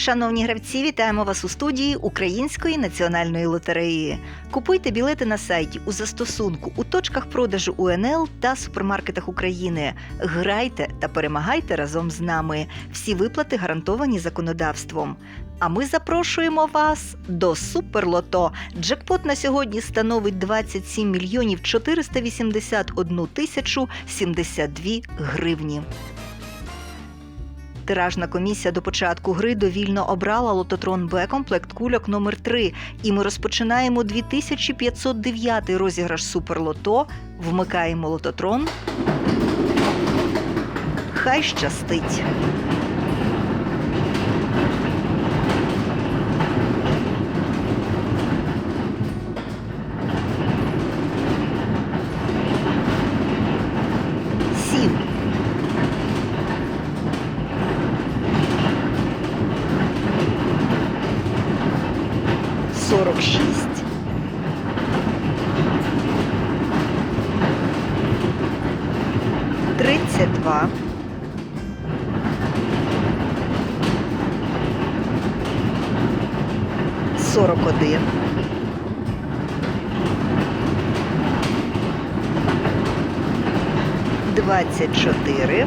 Шановні гравці, вітаємо вас у студії Української національної лотереї. Купуйте білети на сайті у застосунку у точках продажу УНЛ та супермаркетах України. Грайте та перемагайте разом з нами. Всі виплати гарантовані законодавством. А ми запрошуємо вас до Суперлото. Джекпот на сьогодні становить 27 мільйонів 481 тисячу 72 гривні. Тиражна комісія до початку гри довільно обрала лототрон Б комплект кульок номер 3 і ми розпочинаємо 2509 розіграш Суперлото. Вмикаємо лототрон. Хай щастить. 46. Тридцять два. Сорок один. Двадцять чотири.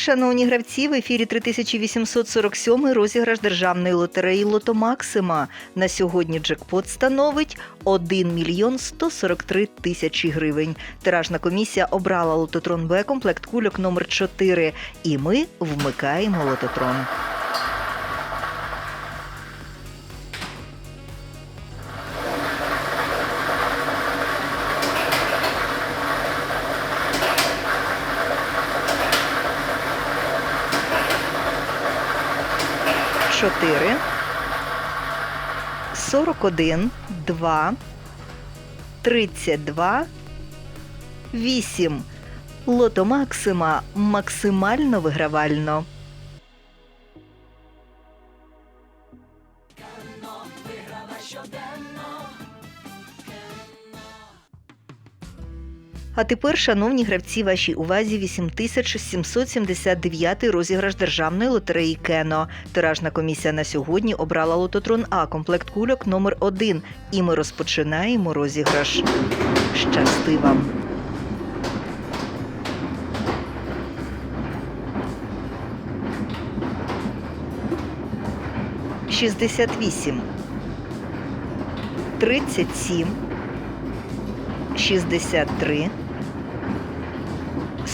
Шановні гравці, в ефірі 3847 розіграш державної лотереї Лото Максима. На сьогодні джекпот становить 1 мільйон 143 тисячі гривень. Тиражна комісія обрала лототрон Б комплект кульок номер 4 і ми вмикаємо лототрон. Чотири. Сорок один, два, тридцять два, вісім. Лото Максима максимально вигравально. А тепер, шановні гравці, вашій увазі 8779 розіграш державної лотереї Кено. Тиражна комісія на сьогодні обрала лототрон А комплект кульок номер 1 І ми розпочинаємо розіграш. Щасти вам! Шістдесят вісім. Тридцять сім. Шістдесят три.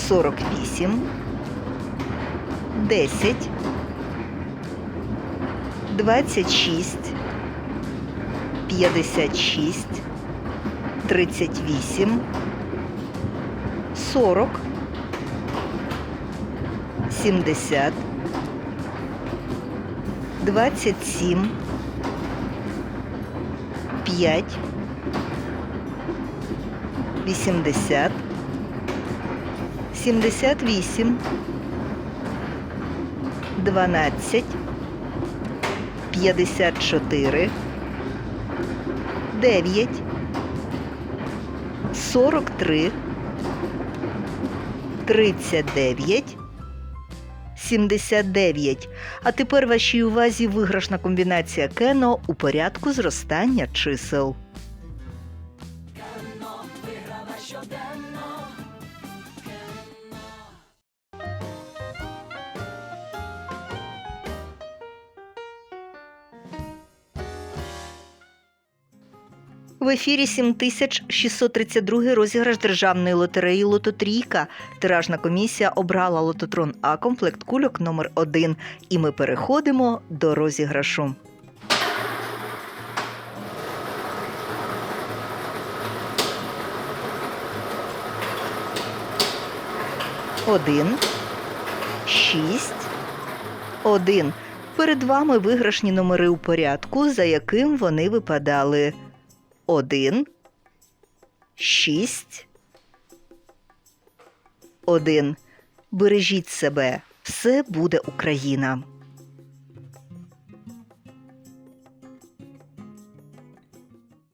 48, 10, 26, 56, 38, 40, 70, 27, 5, 80, 78, 12, 54, 9, 43, 39, 79. А тепер вашій увазі виграшна комбінація Кено у порядку зростання чисел. В ефірі 7632 розіграш державної лотереї Лототрійка. Тиражна комісія обрала лототрон А комплект кульок номер 1 І ми переходимо до розіграшу. Один. Шість. Один. Перед вами виграшні номери у порядку, за яким вони випадали. Один, шість, один. Бережіть себе. Все буде Україна.